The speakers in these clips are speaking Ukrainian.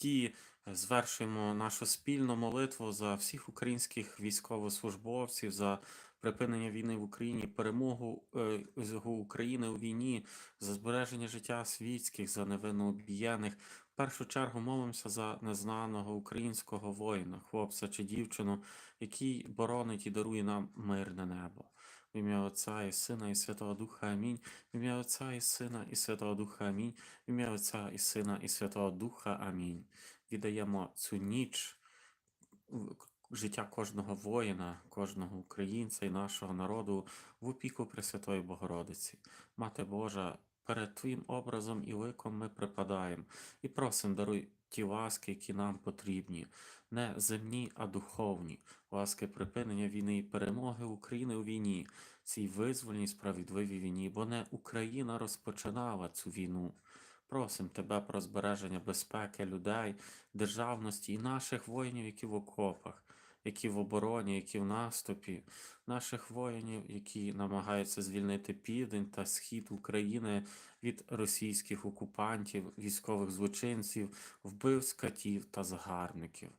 Христі звершуємо нашу спільну молитву за всіх українських військовослужбовців, за припинення війни в Україні, перемогу е, України у війні, за збереження життя світських, за невинно об'єднаних. В першу чергу молимося за незнаного українського воїна, хлопця чи дівчину, який боронить і дарує нам мирне небо. В ім'я Отця і Сина і Святого Духа Амінь. В ім'я Отця і Сина і Святого Духа Амінь. В ім'я Отця і Сина і Святого Духа Амінь. Віддаємо цю ніч життя кожного воїна, кожного українця і нашого народу в опіку Пресвятої Богородиці. Мати Божа, перед Твоїм образом і ликом ми припадаємо і просимо, даруй ті ласки, які нам потрібні, не земні, а духовні, ласки припинення війни і перемоги України у війні, цій визвольній справедливій війні, бо не Україна розпочинала цю війну. Просим тебе про збереження безпеки людей, державності і наших воїнів, які в окопах, які в обороні, які в наступі, наших воїнів, які намагаються звільнити південь та схід України від російських окупантів, військових злочинців, вбивць катів та загарбників.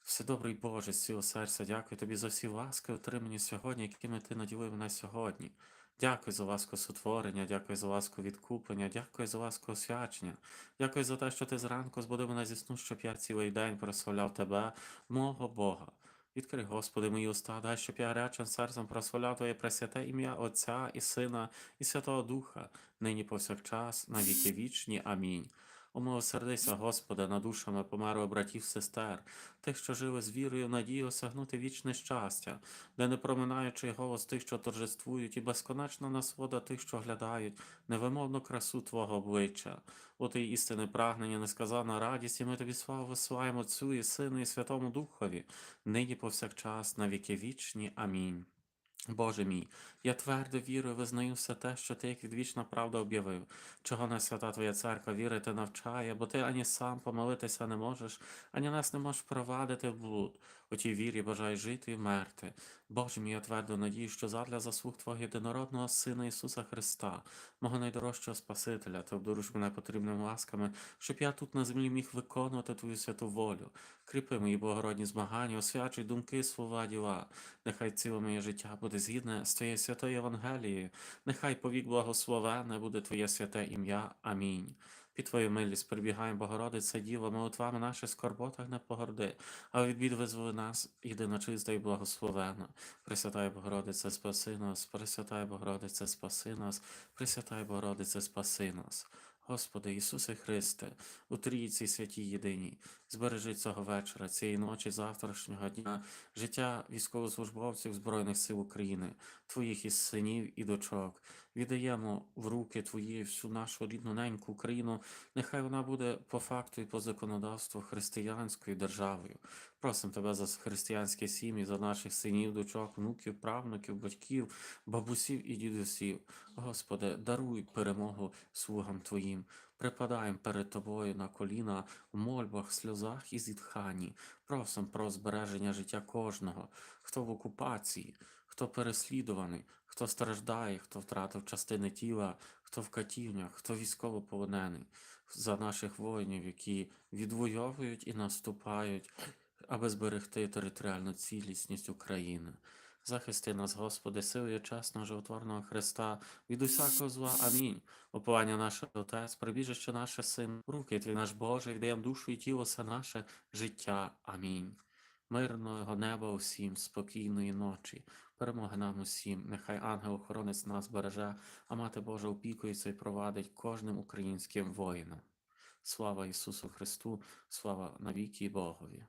Вседобрий Боже, з цілого серця, дякую тобі за всі ласки, отримані сьогодні, якими ти наділив мене сьогодні. Дякую за ласку сотворення, дякую за ласку відкуплення, дякую за ласку освячення. Дякую за те, що ти зранку збудив мене зі сну, щоб я цілий день прославляв тебе, мого Бога. Відкрий, Господи, мої уста, дай, щоб я гарячим серцем прославляв Твоє пресвяте ім'я Отця і Сина і Святого Духа, нині повсякчас, на віки вічні. Амінь. Умилосердися, Господи, над душами померлих братів, сестер, тих, що жили з вірою, надією осягнути вічне щастя, де не проминаючи голос тих, що торжествують, і безконечна насолода тих, що глядають, невимовну красу Твого обличчя. От і істини прагнення, несказана радість, і ми тобі славу висилаємо Отцю і Сину, і Святому Духові, нині повсякчас, на віки вічні. Амінь. Боже мій, я твердо вірую, визнаю все те, що ти як відвічна правда об'явив, чого не свята Твоя церква вірити навчає, бо ти ані сам помолитися не можеш, ані нас не можеш провадити в блуд. У тій вірі бажай жити і вмерти. Боже мій, я твердо надію, що задля заслуг Твого єдинородного Сина Ісуса Христа, мого найдорожчого Спасителя, ти обдаруш мене потрібними ласками, щоб я тут на землі міг виконувати Твою святу волю. Кріпи мої благородні змагання, освячуй думки, слова, діла. Нехай ціле моє життя буде згідне з Твоєю святою Євангелією, нехай повік благословене буде Твоє святе ім'я. Амінь. Під Твою милість прибігаємо, Богородице Діво, молитвами наших скорботах не погорди, а від бід визволи нас, єдиночиста і благословена. Пресвятая Богородице, спаси нас, Пресвятая Богородице, спаси нас, Пресвятая Богородице, спаси нас. Господи Ісусе Христе, у Трійці святій єдиній, збережи цього вечора, цієї ночі, завтрашнього дня, життя військовослужбовців Збройних сил України, Твоїх із синів і дочок. Віддаємо в руки Твої всю нашу рідну неньку Україну. Нехай вона буде по факту і по законодавству християнською державою. Просимо Тебе за християнські сім'ї, за наших синів, дочок, внуків, правнуків, батьків, бабусів і дідусів. Господи, даруй перемогу слугам Твоїм. Припадаємо перед Тобою на коліна в мольбах, сльозах і зітханні. Просимо про збереження життя кожного, хто в окупації, хто переслідуваний, хто страждає, хто втратив частини тіла, хто в катівнях, хто військовополонений, за наших воїнів, які відвоюють і наступають, аби зберегти територіальну цілісність України. Захисти нас, Господи, силою чесного животворного Христа, від усякого зла. Амінь. Оповання наше Отець, прибіжище наше Син, руки Твій наш Боже, віддаємо душу і тіло все наше життя. Амінь. Мирного неба усім, спокійної ночі, перемоги нам усім, нехай ангел-охоронець нас береже, а мати Божа опікується і провадить кожним українським воїнам. Слава Ісусу Христу, слава навіки Богові.